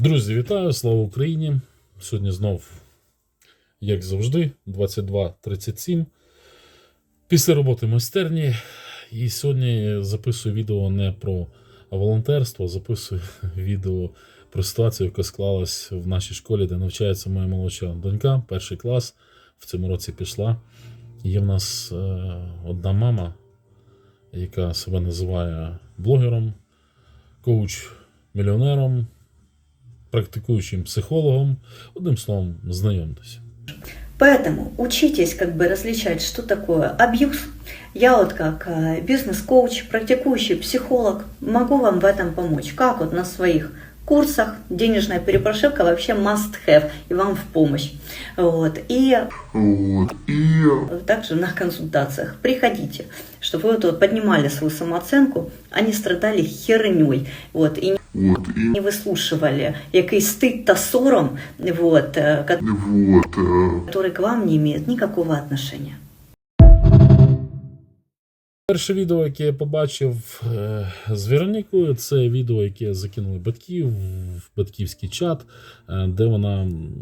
Друзі, вітаю! Слава Україні! Сьогодні знов, як завжди, 22.37. Після роботи майстерні. І сьогодні записую відео не про волонтерство, записую відео про ситуацію, яка склалась в нашій школі, де навчається моя молодша донька, перший клас. В цьому році пішла. Є в нас е, одна мама, яка себе називає блогером, коуч-мільйонером, практикуючим психологом. Одним словом, знайомтеся. Поэтому учитесь как бы различать, что такое абьюз. Я вот как э, бизнес-коуч, практикующий психолог, могу вам в этом помочь. Как вот на своих курсах денежная перепрошивка вообще must have и вам в помощь. Вот. И Вот. И также на консультациях. Приходите, чтобы вы вот, вот поднимали свою самооценку, а не страдали херней. Вот, и вот. И не выслушивали який стыд та сором, вот, э, ко- вот. э, который к вам не имеет никакого отношения. Перше відео, яке я побачив е, з Веронікою, це відео, яке закинули батьків в батьківський чат, е, де вона м,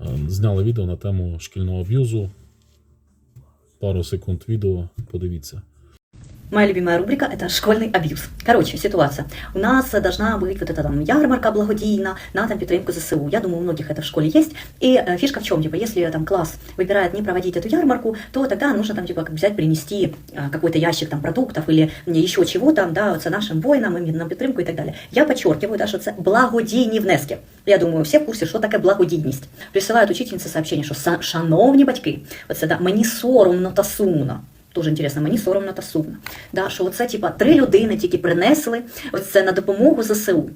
е, зняла відео на тему шкільного аб'юзу. Пару секунд відео, подивіться. Моя любимая рубрика – это школьный абьюз. Короче, ситуация. У нас должна быть вот эта там ярмарка благодійна на там підтримку ЗСУ. Я думаю, у многих это в школе есть. И э, фишка в чем? Типа, если там класс выбирает не проводить эту ярмарку, то тогда нужно там типа как взять, принести э, какой-то ящик там продуктов или еще чего-то, да, вот, нашим воинам, им на підтримку и так далее. Я подчеркиваю, да, что это благодійні внески. Я думаю, всі в курсі, що таке благодійність. Присилають учительниці сообщення, що «Са- шановні батьки, оце да, мені соромно та сумно. Дуже інтересно, мені соромно та сумно. Да, що оце, типа, три людини тільки принесли оце на допомогу ЗСУ.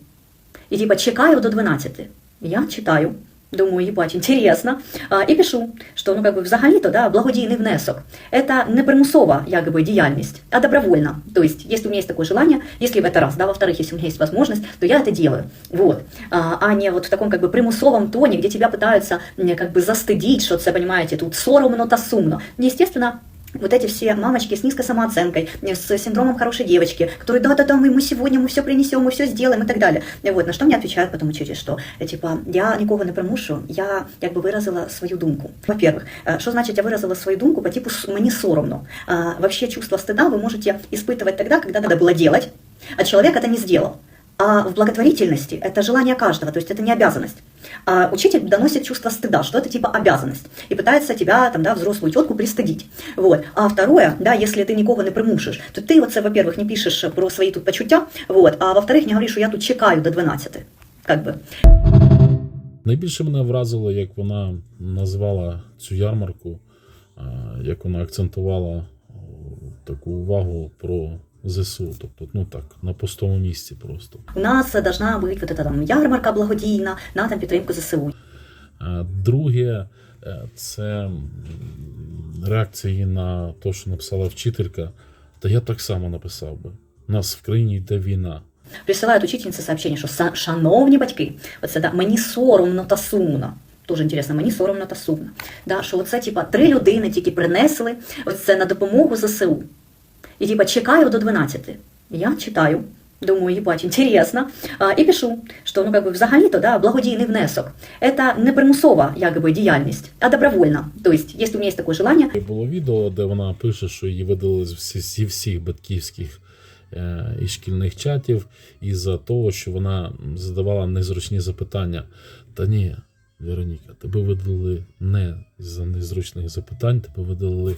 І типа чекаю до 12. Я читаю, думаю, їбать, інтересно. А, і пишу, що ну, как бы, взагалі-то да, благодійний внесок. Это не примусова як бы, діяльність, а добровольно. То есть, если у меня есть такое желание, если в это раз, да, во-вторых, если у меня есть возможность, то я это делаю. Вот. А, а не вот в таком как бы примусовом тоне, где тебя пытаются м, как бы застыдить, что це, понимаете, тут соромно та сумно. Естественно, вот эти все мамочки с низкой самооценкой, с синдромом хорошей девочки, которые да-да-да, мы, мы сегодня мы все принесем, мы все сделаем и так далее. Вот, на что мне отвечают потом через что, э, типа, я нікого не примушу, я як би виразила свою думку. Во-первых, э, що значить я виразила свою думку по типу «с- мені соромно? А, Вообще чувство стыда вы можете испытывать тогда, когда надо было делать, а человек это не сделал. А в благотворительности это желание каждого, то есть это не обязанность. А учитель доносит чувство стыда, что это типа обязанность, и пытается тебя, там, да, взрослую тетку пристыдить. Вот. А второе, да, если ты нікого не примушиш, то ти оце, во-первых, не пишеш про свої тут почуття, вот, а во-вторых, не говориш, що я тут чекаю до 12. Как би. Найбільше мене вразило, як вона назвала цю ярмарку, е, як вона акцентувала о, таку увагу про ЗСУ. Тобто, ну так, на пустому місці просто. У нас должна бути вот эта там ярмарка благодійна на там підтримку ЗСУ. Е, Друге, е, це реакції на те, що написала вчителька. Та я так само написав би. У нас в країні йде війна. Присилають учительниці сообщення, що «Са- шановні батьки, оце да, мені соромно та сумно. Дуже інтересно, мені соромно та сумно. Да, що оце, типа, три людини тільки принесли оце на допомогу ЗСУ. І типа чекаю до 12. Я читаю, думаю, їбать, інтересно. А, і пишу, що ну, бы, взагалі-то да, благодійний внесок. Это не примусова як би, діяльність, а добровольно. То есть, если у меня есть такое желание, Було відео, де вона пише, що її видали з всі- всіх батьківських е, і шкільних чатів із-за того, що вона задавала незручні запитання. Та ні, Вероніка, тебе видали не за незручних запитань, тебе видали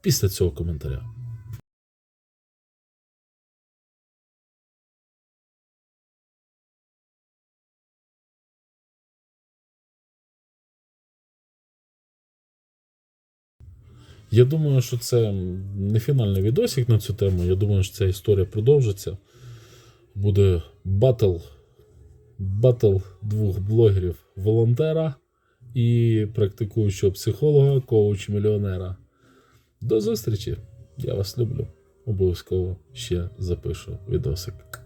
після цього коментаря. Я думаю, що це не фінальний відосик на цю тему. Я думаю, що ця історія продовжиться. Буде батл, батл двох блогерів волонтера і практикуючого психолога, коуч-мільйонера. До зустрічі! Я вас люблю. Обов'язково ще запишу відосик.